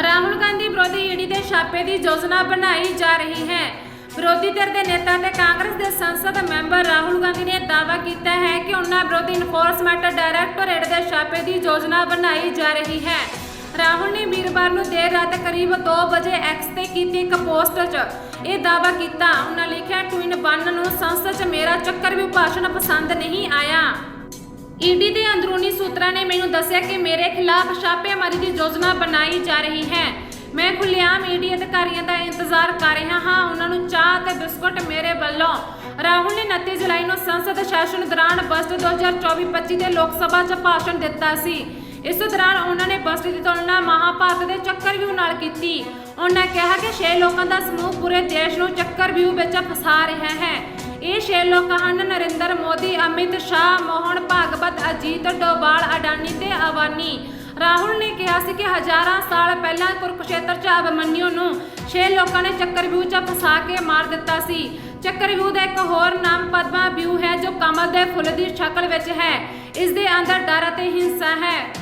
ਰਾਹੁਲ ਗਾਂਧੀ ਵਿਰੋਧੀ ਈਡੀ ਦੇ ਛਾਪੇ ਦੀ ਯੋਜਨਾ ਬਣਾਈ ਜਾ ਰਹੀ ਹੈ। ਵਿਰੋਧੀ ਧਿਰ ਦੇ ਨੇਤਾ ਤੇ ਕਾਂਗਰਸ ਦੇ ਸੰਸਦ ਮੈਂਬਰ ਰਾਹੁਲ ਗਾਂਧੀ ਨੇ ਦਾਅਵਾ ਕੀਤਾ ਹੈ ਕਿ ਉਹਨਾਂ ਵਿਰੁੱਧ ਇਨਫੋਰਸਮੈਂਟ ਡਾਇਰੈਕਟੋਰੇਟ ਦੇ ਛਾਪੇ ਦੀ ਯੋਜਨਾ ਬਣਾਈ ਜਾ ਰਹੀ ਹੈ। ਰਾਹੁਲ ਨੇ ਵੀਰਵਾਰ ਨੂੰ ਦੇਰ ਰਾਤ ਕਰੀਬ 2 ਵਜੇ ਐਕਸ ਤੇ ਕੀਤੀ ਇੱਕ ਪੋਸਟ 'ਚ ਇਹ ਦਾਅਵਾ ਕੀਤਾ। ਉਹਨਾਂ ਲਿਖਿਆ ਟਵਿਨ ਬੰਨ ਨੂੰ ਸੰਸਦ 'ਚ ਮੇਰਾ ਚੱਕਰ ਵੀ ਭਾਸ਼ਣ ਪਸੰਦ ਨਹੀਂ ਆਇਆ। ਈਡੀ ਦੇ ਅੰਦਰੂਨੀ ਸੂਤਰਾਂ ਨੇ ਮੈਨੂੰ ਦੱਸਿਆ ਕਿ ਮੇਰੇ ਖਿਲਾਫ ਛਾਪੇਮਾਰੀ ਦੀ ਯੋਜਨਾ ਬਣਾਈ ਜਾ ਰਹੀ ਹੈ। ਮੈਂ ਖੁੱਲ੍ਹੇਆਮ ਈਡੀ ਅਧਿਕਾਰੀਆਂ ਦਾ ਇੰਤਜ਼ਾਰ ਕਰ ਰਿਹਾ ਹਾਂ। ਉਹਨਾਂ ਨੂੰ ਚਾਹ ਅਤੇ ਬਿਸਕੁਟ ਮੇਰੇ ਵੱਲੋਂ। ਰਾਹੁਲ ਨੇ 29 ਜੁਲਾਈ ਨੂੰ ਸੰਸਦ ਸੈਸ਼ਨ ਦੌਰਾਨ ਬਜਟ 2024-25 ਦੇ ਲੋਕ ਸਭਾ 'ਚ ਭਾਸ਼ਣ ਦਿੱਤਾ ਸੀ। ਇਸ ਦੌਰਾਨ ਉਹਨਾਂ ਨੇ ਬਜਟ ਦੀ ਤੁਲਨਾ ਮਹਾਭਾਰਤ ਦੇ ਚੱਕਰ ਵਿਊ ਨਾਲ ਕੀਤੀ। ਉਹਨਾਂ ਕਿਹਾ ਕਿ 6 ਲੋਕਾਂ ਦਾ ਸਮੂਹ ਪੂਰੇ ਦੇਸ਼ ਨੂੰ ਚੱਕਰ ਵਿਊ ਵਿੱਚ ਫਸਾ ਰਿਹਾ ਹੈ। ਇਹ ਛੇ ਲੋਕ ਹਨ, ਨਰਿੰਦਰ ਮੋਦੀ, ਅਮਿਤ ਸ਼ਾਹ, ਮੋਹਨ ਭਾਗਵਤ, ਅਜੀਤ ਡੋਬਾਲ ਅਡਾਨੀ ਤੇ ਅਵਾਨੀ। ਰਾਹੁਲ ਨੇ ਕਿਹਾ ਸੀ ਕਿ ਹਜ਼ਾਰਾਂ ਸਾਲ ਪਹਿਲਾਂ ਕੁਰਕਸ਼ੇਤਰ ਚ ਅਭਮਨਿਊ ਨੂੰ ਛੇ ਲੋਕਾਂ ਨੇ ਚੱਕਰਵਿਊਹ ਚ ਫਸਾ ਕੇ ਮਾਰ ਦਿੱਤਾ ਸੀ। ਚੱਕਰਵਿਊਹ ਦਾ ਇੱਕ ਹੋਰ ਨਾਮ ਪਦਮਾ ਵਿਊ ਹੈ, ਜੋ ਕਮਲ ਦੇ ਫੁੱਲ ਦੀ ਸ਼ਕਲ ਵਿੱਚ ਹੈ। ਇਸ ਦੇ ਅੰਦਰ ਡਰ ਅਤੇ ਹਿੰਸਾ ਹੈ।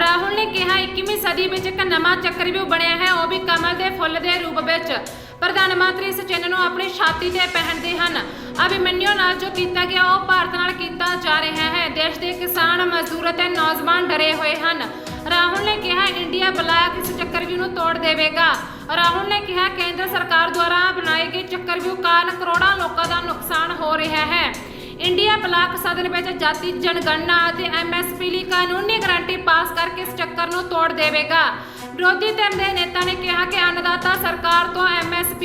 ਰਾਹੁਲ ਨੇ ਕਿਹਾ 21ਵੀਂ ਸਦੀ ਵਿੱਚ ਇੱਕ ਨਵਾਂ ਚੱਕਰਵਿਊਹ ਬਣਿਆ ਹੈ, ਉਹ ਵੀ ਕਮਲ ਦੇ ਫੁੱਲ ਦੇ ਰੂਪ ਵਿੱਚ। ਪ੍ਰਧਾਨ ਮੰਤਰੀ ਇਸ ਚਿੰਨ੍ਹ ਨੂੰ ਆਪਣੀ ਛਾਤੀ ਤੇ ਪਹਿਨਦੇ ਹਨ। ਅਭਿਮਨਿਊ ਨਾਲ ਜੋ ਕੀਤਾ ਗਿਆ, ਉਹ ਭਾਰਤ ਨਾਲ ਕੀਤਾ ਜਾ ਰਿਹਾ ਹੈ। ਦੇਸ਼ ਦੇ ਕਿਸਾਨ, ਮਜ਼ਦੂਰ ਅਤੇ ਨੌਜਵਾਨ ਡਰੇ ਹੋਏ ਹਨ। ਰਾਹੁਲ ਨੇ ਕਿਹਾ, ਇੰਡੀਆ ਬਲਾਕ ਇਸ ਚੱਕਰਵਿਊਹ ਨੂੰ ਤੋੜ ਦੇਵੇਗਾ। ਰਾਹੁਲ ਨੇ ਕਿਹਾ, ਕੇਂਦਰ ਸਰਕਾਰ ਦੁਆਰਾ ਬਣਾਏ ਗਏ ਚੱਕਰਵਿਊ ਕਾਰਨ ਕਰੋੜਾਂ ਲੋਕਾਂ ਦਾ ਨੁਕਸਾਨ ਹੋ ਰਿਹਾ ਹੈ। ਇੰਡੀਆ ਬਲਾਕ ਸਦਨ ਵਿੱਚ ਜਾਤੀ ਜਨਗਣਨਾ ਅਤੇ ਐਮਐਸਪੀ ਲਈ ਕਾਨੂੰਨੀ ਗਰੰਟੀ ਪਾਸ ਕਰਕੇ ਇਸ ਚੱਕਰ ਨੂੰ ਤੋੜ ਦੇਵੇਗਾ। ਵਿਰੋਧੀ ਧਿਰ ਦੇ ਨੇਤਾ ਨੇ ਕਿਹਾ ਕਿ ਅੰਨਦਾਤਾ ਸਰਕਾਰ ਤੋਂ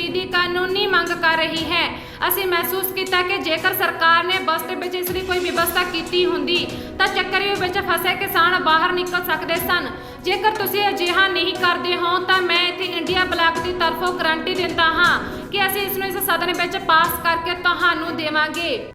ਦੀ ਕਾਨੂੰਨੀ ਮੰਗ ਕਰ ਰਹੀ ਹੈ। ਅਸੀਂ ਮਹਿਸੂਸ ਕੀਤਾ ਕਿ ਜੇਕਰ ਸਰਕਾਰ ਨੇ ਬਸਤੇ ਵਿੱਚ ਇਸ ਦੀ ਕੋਈ ਵਿਵਸਥਾ ਕੀਤੀ ਹੁੰਦੀ, ਤਾਂ ਚੱਕਰਵਿਊਹ ਵਿੱਚ ਫਸੇ ਕਿਸਾਨ ਬਾਹਰ ਨਿਕਲ ਸਕਦੇ ਸਨ। ਜੇਕਰ ਤੁਸੀਂ ਅਜਿਹਾ ਨਹੀਂ ਕਰਦੇ ਹੋ, ਤਾਂ ਮੈਂ ਇੱਥੇ ਇੰਡੀਆ ਬਲਾਕ ਦੀ ਤਰਫੋਂ ਗਰੰਟੀ ਦਿੰਦਾ ਹਾਂ ਕਿ ਅਸੀਂ ਇਸ ਨੂੰ ਇਸ ਸਦਨ ਵਿੱਚ ਪਾਸ ਕਰਕੇ ਤੁਹਾਨੂੰ ਦੇਵਾਂਗੇ।